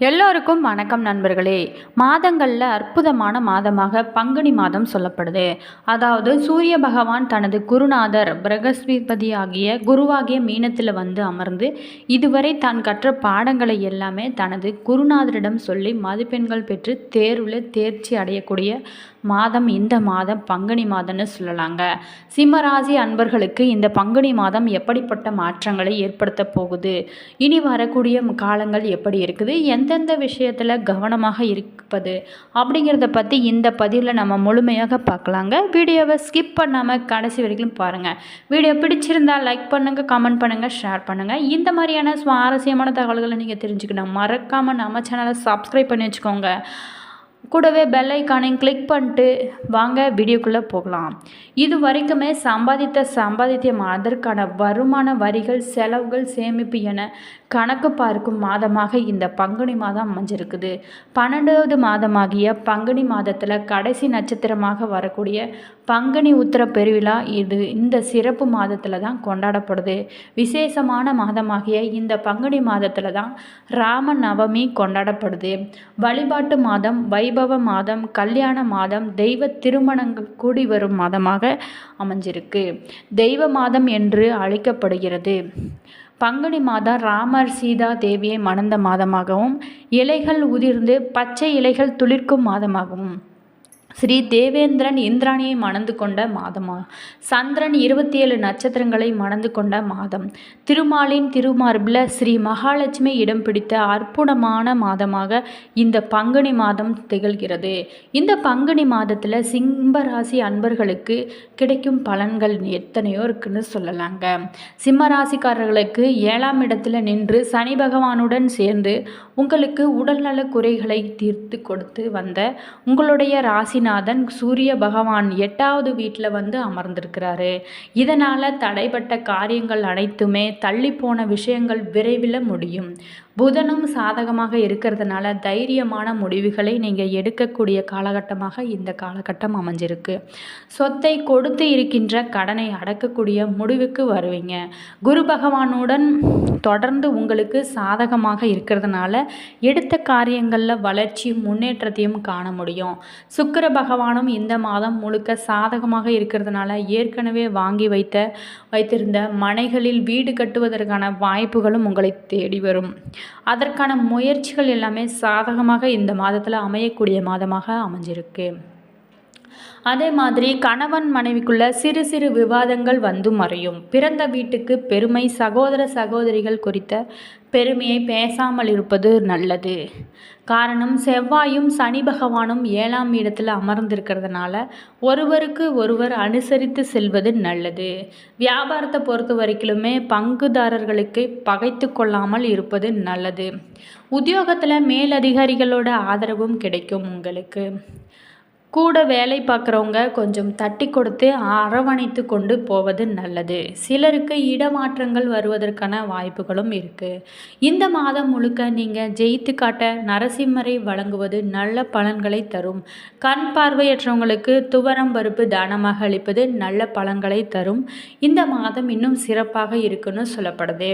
எல்லோருக்கும் வணக்கம் நண்பர்களே. மாதங்களில் அற்புதமான மாதமாக பங்குனி மாதம் சொல்லப்படுது. அதாவது சூரிய பகவான் தனது குருநாதர் பிரகஸ்பதியாகிய குருவாகிய மீனத்தில் வந்து அமர்ந்து இதுவரை தான் கற்ற பாடங்களை எல்லாமே தனது குருநாதரிடம் சொல்லி மதிப்பெண்கள் பெற்று தேர்வில் தேர்ச்சி அடையக்கூடிய மாதம் இந்த மாதம் பங்குனி மாதம்னு சொல்லலாங்க. சிம்மராசி அன்பர்களுக்கு இந்த பங்குனி மாதம் எப்படிப்பட்ட மாற்றங்களை ஏற்படுத்த போகுது? இனி வரக்கூடிய காலங்கள் எப்படி இருக்குது? எந்தெந்த விஷயத்தில் கவனமாக இருப்பது? அப்படிங்கிறத பற்றி இந்த பதிவில் நம்ம முழுமையாக பார்க்கலாங்க. வீடியோவை ஸ்கிப் பண்ணாமல் கடைசி வரைக்கும் பாருங்கள் வீடியோ பிடிச்சிருந்தால் லைக் பண்ணுங்கள் கமெண்ட் பண்ணுங்கள் ஷேர் பண்ணுங்கள் இந்த மாதிரியான சுவாரஸ்யமான தகவல்களை நீங்கள் தெரிஞ்சுக்கணும். மறக்காமல் நம்ம சேனலை சப்ஸ்கிரைப் பண்ணி வச்சுக்கோங்க. கூடவே பெல் ஐக்கானையும் கிளிக் பண்ணிட்டு வாங்க வீடியோக்குள்ளே போகலாம். இது வரைக்குமே சம்பாதித்த சம்பாதித்தியம் அதற்கான வருமான வரிகள் செலவுகள் சேமிப்பு என கணக்கு பார்க்கும் மாதமாக இந்த பங்குனி மாதம் அமைஞ்சிருக்குது. பன்னெண்டாவது மாதமாகிய பங்குனி மாதத்தில் கடைசி நட்சத்திரமாக வரக்கூடிய பங்குனி உத்திர பெருவிழா இது இந்த சிறப்பு மாதத்தில் தான் கொண்டாடப்படுது. விசேஷமான மாதமாகிய இந்த பங்குனி மாதத்தில் தான் ராம நவமி கொண்டாடப்படுது. வழிபாட்டு மாதம் வைபவ மாதம் கல்யாண மாதம் தெய்வ திருமணங்கள் கூடி வரும் மாதமாக அமைஞ்சிருக்கு. தெய்வ மாதம் என்று அழைக்கப்படுகிறது. பங்குனி மாதம் ராமர் சீதா தேவியை மணந்த மாதமாகவும் இலைகள் உதிர்ந்து பச்சை இலைகள் துளிர்க்கும் மாதமாகவும். ஸ்ரீ தேவேந்திரன் இந்திராணியை மணந்து கொண்ட மாதமா? சந்திரன் இருபத்தி ஏழு நட்சத்திரங்களை மணந்து கொண்ட மாதம். திருமாலின் திருமார்பில் ஸ்ரீ மகாலட்சுமி இடம் பிடித்த அற்புதமான மாதமாக இந்த பங்குனி மாதம் திகழ்கிறது. இந்த பங்குனி மாதத்தில் சிம்மராசி அன்பர்களுக்கு கிடைக்கும் பலன்கள் எத்தனையோ இருக்குன்னு சொல்லலாங்க. சிம்மராசிக்காரர்களுக்கு ஏழாம் இடத்துல நின்று சனி பகவானுடன் சேர்ந்து உங்களுக்கு உடல்நல குறைகளை தீர்த்து கொடுத்து வந்த உங்களுடைய ராசிநாதன் சூரிய பகவான் எட்டாவது வீட்டில் வந்து அமர்ந்திருக்கிறாரு. இதனால் தடைப்பட்ட காரியங்கள் அனைத்துமே தள்ளிப்போன விஷயங்கள் விரைவில் முடியும். புதனும் சாதகமாக இருக்கிறதுனால தைரியமான முடிவுகளை நீங்கள் எடுக்கக்கூடிய காலகட்டமாக இந்த காலகட்டம் அமைஞ்சிருக்கு. சொத்தை கொடுத்து இருக்கின்ற கடனை அடக்கக்கூடிய முடிவுக்கு வருவீங்க. குரு பகவானுடன் தொடர்ந்து உங்களுக்கு சாதகமாக இருக்கிறதுனால எடுத்த காரியங்களில் வளர்ச்சியும் முன்னேற்றத்தையும் காண முடியும். சுக்கர பகவானும் இந்த மாதம் முழுக்க சாதகமாக இருக்கிறதுனால ஏற்கனவே வாங்கி வைத்த வைத்திருந்த மனைகளில் வீடு கட்டுவதற்கான வாய்ப்புகளும் உங்களை தேடி வரும். அதற்கான முயற்சிகள் எல்லாமே சாதகமாக இந்த மாதத்தில் அமையக்கூடிய மாதமாக அமைஞ்சிருக்கு. அதே மாதிரி கணவன் மனைவிக்குள்ள சிறு சிறு விவாதங்கள் வந்து மறையும். பிறந்த வீட்டுக்கு பெருமை சகோதர சகோதரிகள் குறித்த பெருமையை பேசாமல் இருப்பது நல்லது. காரணம் செவ்வாயும் சனி பகவானும் ஏழாம் இடத்தில் அமர்ந்திருக்கிறதுனால ஒருவருக்கு ஒருவர் அனுசரித்து செல்வது நல்லது. வியாபாரத்தை பொறுத்த வரைக்கிலுமே பங்குதாரர்களுக்கு பகைத்து கொள்ளாமல் இருப்பது நல்லது. உத்தியோகத்தில் மேலதிகாரிகளோட ஆதரவும் கிடைக்கும் உங்களுக்கு. கூட வேலை பார்க்குறவங்க கொஞ்சம் தட்டி கொடுத்து அரவணைத்து கொண்டு போவது நல்லது. சிலருக்கு இடமாற்றங்கள் வருவதற்கான வாய்ப்புகளும் இருக்குது இந்த மாதம் முழுக்க நீங்கள் ஜெயித்து காட்ட நரசிம்மரை வழங்குவது நல்ல பலன்களை தரும். கண் பார்வையற்றவங்களுக்கு துவரம் பருப்பு தானமாக அளிப்பது நல்ல பலன்களை தரும். இந்த மாதம் இன்னும் சிறப்பாக இருக்குன்னு சொல்லப்படுது.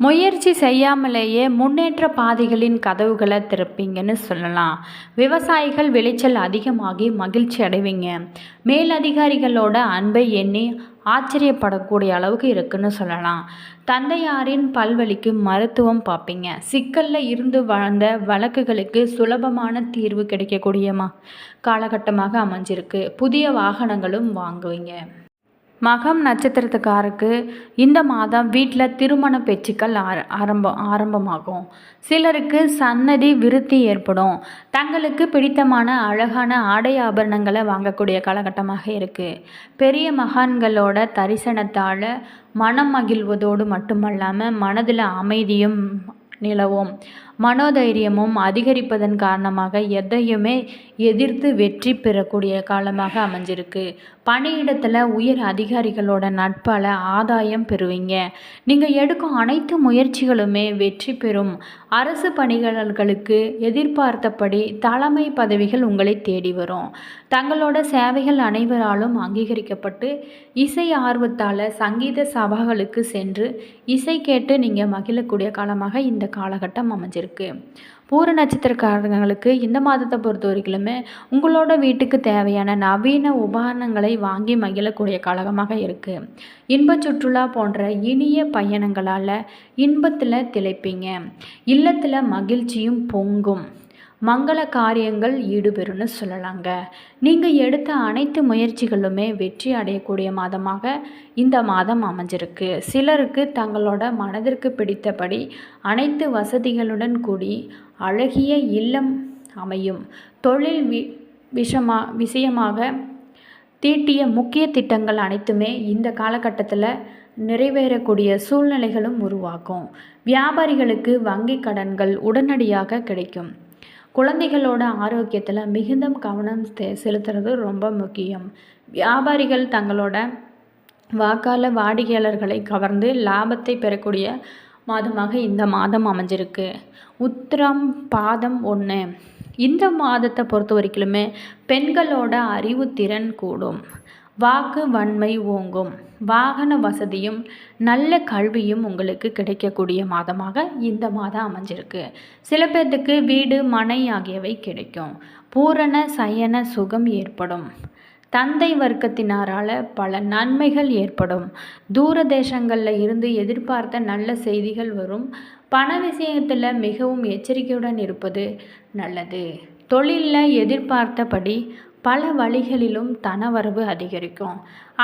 முயற்சி செய்யாமலேயே முன்னேற்ற பாதைகளின் கதவுகளை திறப்பீங்கன்னு சொல்லலாம். விவசாயிகள் விளைச்சல் அதிகமாகி மகிழ்ச்சி அடைவீங்க. மேலதிகாரிகளோட அன்பை எண்ணி ஆச்சரியப்படக்கூடிய அளவுக்கு இருக்குன்னு சொல்லலாம். தந்தையாரின் பல்வழிக்கு மருத்துவம் பார்ப்பீங்க. சிக்கலில் இருந்து வாழ்ந்த வழக்குகளுக்கு சுலபமான தீர்வு கிடைக்கக்கூடியமா? காலகட்டமாக அமைஞ்சிருக்கு. புதிய வாகனங்களும் வாங்குவீங்க. மகம் நட்சத்திரத்துக்காருக்கு இந்த மாதம் வீட்டில் திருமண பேச்சுக்கள் ஆர ஆரம்பம் ஆரம்பமாகும். சிலருக்கு சன்னதி விருத்தி ஏற்படும். தங்களுக்கு பிடித்தமான அழகான ஆடை ஆபரணங்களை வாங்கக்கூடிய காலகட்டமாக இருக்குது பெரிய மகான்களோட தரிசனத்தால் மனம் மகிழ்வதோடு மட்டுமல்லாமல் மனதில் அமைதியும் நிலவும். மனோதைரியமும் அதிகரிப்பதன் காரணமாக எதையுமே எதிர்த்து வெற்றி பெறக்கூடிய காலமாக அமைஞ்சிருக்கு. பணியிடத்தில் உயர் அதிகாரிகளோட நட்பால் ஆதாயம் பெறுவீங்க. நீங்கள் எடுக்கும் அனைத்து முயற்சிகளுமே வெற்றி பெறும். அரசு பணியாளர்களுக்கு எதிர்பார்த்தபடி தலைமை பதவிகள் உங்களை தேடி வரும். தங்களோட சேவைகள் அனைவராலும் அங்கீகரிக்கப்பட்டு இசை ஆர்வத்தால் சங்கீத சபாக்களுக்கு சென்று இசை கேட்டு நீங்கள் மகிழக்கூடிய காலமாக இந்த காலகட்டம் அமைஞ்சிருக்கு. பூர நட்சத்திரக்காரங்களுக்கு இந்த மாதத்தை பொறுத்த வரைக்குமே உங்களோட வீட்டுக்கு தேவையான நவீன உபகரணங்களை வாங்கி மகிழக்கூடிய காலகமாக இருக்குது இன்ப சுற்றுலா போன்ற இனிய பயணங்களால் இன்பத்தில் திளைப்பீங்க. இல்லத்தில் மகிழ்ச்சியும் பொங்கும். மங்கள காரியங்கள் ஈடுபெறும்னு சொல்லலாங்க. நீங்கள் எடுத்த அனைத்து முயற்சிகளுமே வெற்றி அடையக்கூடிய மாதமாக இந்த மாதம் அமைஞ்சிருக்கு. சிலருக்கு தங்களோட மனதிற்கு பிடித்தபடி அனைத்து வசதிகளுடன் கூடி அழகிய இல்லம் அமையும். தொழில் வி விஷமா விஷயமாக தீட்டிய முக்கிய திட்டங்கள் அனைத்துமே இந்த காலகட்டத்தில் நிறைவேறக்கூடிய சூழ்நிலைகளும் உருவாகும். வியாபாரிகளுக்கு வங்கி கடன்கள் உடனடியாக கிடைக்கும். குழந்தைகளோட ஆரோக்கியத்தில் மிகுந்த கவனம் செ- செலுத்துறது ரொம்ப முக்கியம். வியாபாரிகள் தங்களோட வாக்காள வாடிக்கையாளர்களை கவர்ந்து லாபத்தை பெறக்கூடிய மாதமாக இந்த மாதம் அமைஞ்சிருக்கு. உத்திரம் பாதம் ஒன்று இந்த மாதத்தை பொறுத்த வரைக்குமே பெண்களோட அறிவுத்திறன் கூடும். வாக்கு வன்மை ஓங்கும். வாகன வசதியும் நல்ல கல்வியும் உங்களுக்கு கிடைக்கக்கூடிய மாதமாக இந்த மாதம் அமைஞ்சிருக்கு. சில பேர்த்துக்கு வீடு மனை ஆகியவை கிடைக்கும். பூரண சயன சுகம் ஏற்படும். தந்தை வர்க்கத்தினரால் பல நன்மைகள் ஏற்படும். தூர தேசங்களில் இருந்து எதிர்பார்த்த நல்ல செய்திகள் வரும். பண விஷயத்தில் மிகவும் எச்சரிக்கையுடன் இருப்பது நல்லது. தொழிலில் எதிர்பார்த்தபடி பல வழிகளிலும் தனவரவு அதிகரிக்கும்.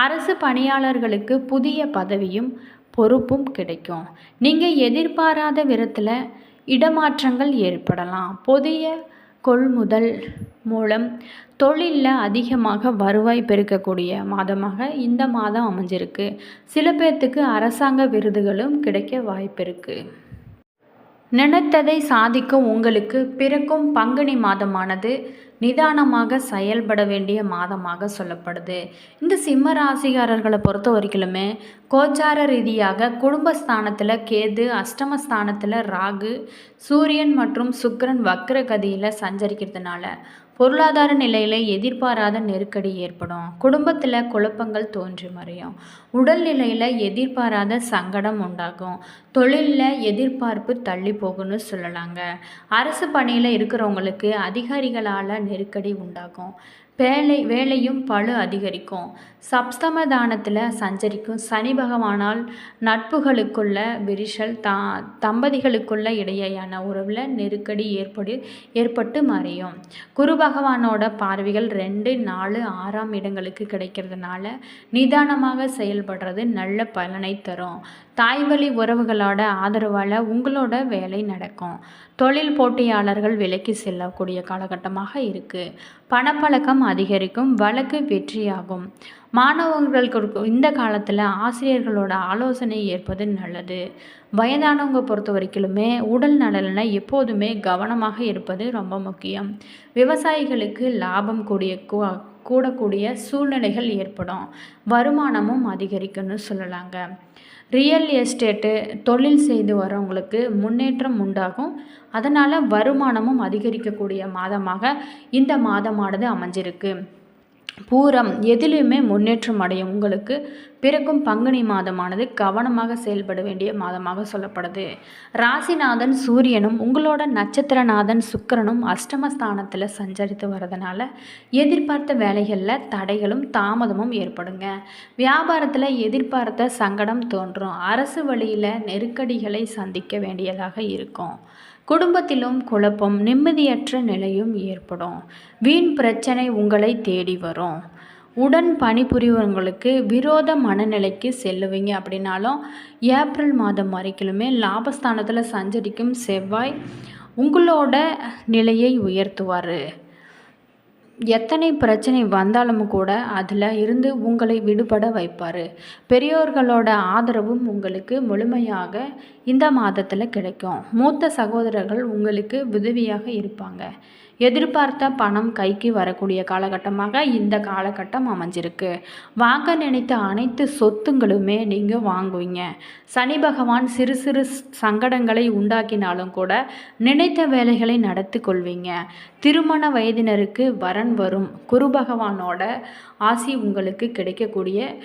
அரசு பணியாளர்களுக்கு புதிய பதவியும் பொறுப்பும் கிடைக்கும். நீங்கள் எதிர்பாராத விதத்தில் இடமாற்றங்கள் ஏற்படலாம். புதிய கொள்முதல் மூலம் தொழிலில் அதிகமாக வருவாய் பெருக்கக்கூடிய மாதமாக இந்த மாதம் அமைஞ்சிருக்கு. சில பேர்த்துக்கு அரசாங்க விருதுகளும் கிடைக்க வாய்ப்பு இருக்குது நினைத்ததை சாதிக்கும் உங்களுக்கு பிறக்கும் பங்குனி மாதமானது நிதானமாக செயல்பட வேண்டிய மாதமாக சொல்லப்படுது. இந்த சிம்ம ராசிகாரர்களை பொறுத்த வரைக்குமே கோச்சார ரீதியாக குடும்பஸ்தானத்தில் கேது அஷ்டமஸ்தானத்தில் ராகு சூரியன் மற்றும் சுக்கிரன் வக்ர கதியில் சஞ்சரிக்கிறதுனால பொருளாதார நிலையில் எதிர்பாராத நெருக்கடி ஏற்படும். குடும்பத்தில் குழப்பங்கள் தோன்றி மறையும் உடல் நிலையில் எதிர்பாராத சங்கடம் உண்டாகும். தொழிலில் எதிர்பார்ப்பு தள்ளி போகும்னு சொல்லலாங்க. அரசு பணியில் இருக்கிறவங்களுக்கு அதிகாரிகளால் நெருக்கடி உண்டாகும். வேலை வேலையும் பளு அதிகரிக்கும். சப்தமதானத்தில் சஞ்சரிக்கும் சனி பகவானால் நட்புகளுக்குள்ள விரிசல் தா தம்பதிகளுக்குள்ள இடையேயான உறவில் நெருக்கடி ஏற்படு ஏற்பட்டு மறையும். குரு பகவானோட பார்வைகள் ரெண்டு நாலு ஆறாம் இடங்களுக்கு கிடைக்கிறதுனால நிதானமாக செயல்படுறது நல்ல பலனை தரும். தாய்வழி உறவுகளோட ஆதரவால் உங்களோட வேலை நடக்கும். தொழில் போட்டியாளர்கள் விலைக்கு செல்லக்கூடிய காலகட்டமாக இருக்குது பணப்பழக்கம் அதிகரிக்கும் வழக்கு வெற்றியாகும். மாணவர்களுக்கு இந்த காலத்தில் ஆசிரியர்களோட ஆலோசனை ஏற்பது நல்லது. வயதானவங்க பொறுத்த வரைக்கிலுமே உடல் நலனில் எப்போதுமே கவனமாக இருப்பது ரொம்ப முக்கியம். விவசாயிகளுக்கு லாபம் கூடிய கூ- கூடக்கூடிய சூழ்நிலைகள் ஏற்படும். வருமானமும் அதிகரிக்கும்னு சொல்லலாங்க. ரியல் எஸ்டேட்டு தொழில் செய்து வரவங்களுக்கு முன்னேற்றம் உண்டாகும். அதனால் வருமானமும் அதிகரிக்கக்கூடிய மாதமாக இந்த மாதமானது அமைஞ்சிருக்கு. பூரம் எதிலையுமே முன்னேற்றம் அடையும். உங்களுக்கு பிறக்கும் பங்குனி மாதமானது கவனமாக செயல்பட வேண்டிய மாதமாக சொல்லப்படுது. ராசிநாதன் சூரியனும் உங்களோட நட்சத்திரநாதன் சுக்கிரனும் அஷ்டமஸ்தானத்தில் சஞ்சரித்து வரதுனால எதிர்பார்த்த வேலைகளில் தடைகளும் தாமதமும் ஏற்படுங்க. வியாபாரத்தில் எதிர்பார்த்த சங்கடம் தோன்றும். அரசு வழியில் நெருக்கடிகளை சந்திக்க வேண்டியதாக இருக்கும். குடும்பத்திலும் குழப்பம் நிம்மதியற்ற நிலையும் ஏற்படும். வீண் பிரச்சனை உங்களை தேடி வரும். உடன் பணிபுரிவங்களுக்கு விரோத மனநிலைக்கு செல்லுவீங்க அப்படின்னாலும் ஏப்ரல் மாதம் வரைக்குமே லாபஸ்தானத்தில் சஞ்சரிக்கும் செவ்வாய் உங்களோட நிலையை உயர்த்துவார். எத்தனை பிரச்சனை வந்தாலும் கூட அதில் இருந்து உங்களை விடுபட வைப்பார். பெரியோர்களோட ஆதரவும் உங்களுக்கு முழுமையாக இந்த மாதத்தில் கிடைக்கும். மூத்த சகோதரர்கள் உங்களுக்கு உதவியாக இருப்பாங்க. எதிர்பார்த்த பணம் கைக்கு வரக்கூடிய காலகட்டமாக இந்த காலகட்டம் அமைஞ்சிருக்கு. வாங்க நினைத்த அனைத்து சொத்துங்களுமே நீங்கள் வாங்குவீங்க. சனி பகவான் சிறு சிறு சங்கடங்களை உண்டாக்கினாலும் கூட நினைத்த வேலைகளை நடத்தி கொள்வீங்க. திருமண வயதினருக்கு வரன் வரும். குரு பகவானோட ஆசி உங்களுக்கு கிடைக்கக்கூடிய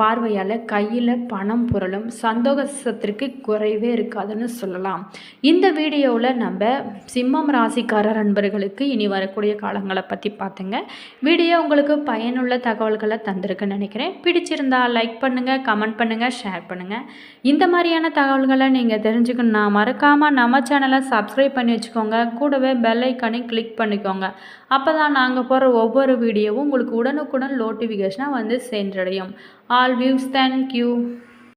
பார்வையால் கையில் பணம் புரளும். சந்தோஷத்திற்கு குறைவே இருக்காதுன்னு சொல்லலாம். இந்த வீடியோவில் நம்ம சிம்மம் ராசிக்காரர் அன்பர்களுக்கு இனி வரக்கூடிய காலங்களை பற்றி பார்த்துங்க வீடியோ உங்களுக்கு பயனுள்ள தகவல்களை தந்திருக்குன்னு நினைக்கிறேன். பிடிச்சிருந்தா லைக் பண்ணுங்கள் கமெண்ட் பண்ணுங்கள் ஷேர் பண்ணுங்கள் இந்த மாதிரியான தகவல்களை நீங்கள் தெரிஞ்சுக்கணுன்னா மறக்காமல் நம்ம சேனலை சப்ஸ்கிரைப் பண்ணி வச்சுக்கோங்க. கூடவே பெல் கிளிக் பண்ணிக்கோங்க. அப்போ தான் நாங்கள் போடுற ஒவ்வொரு வீடியோவும் உங்களுக்கு உடனுக்குடன் நோட்டிஃபிகேஷனாக வந்து சென்றடையும். all views thank you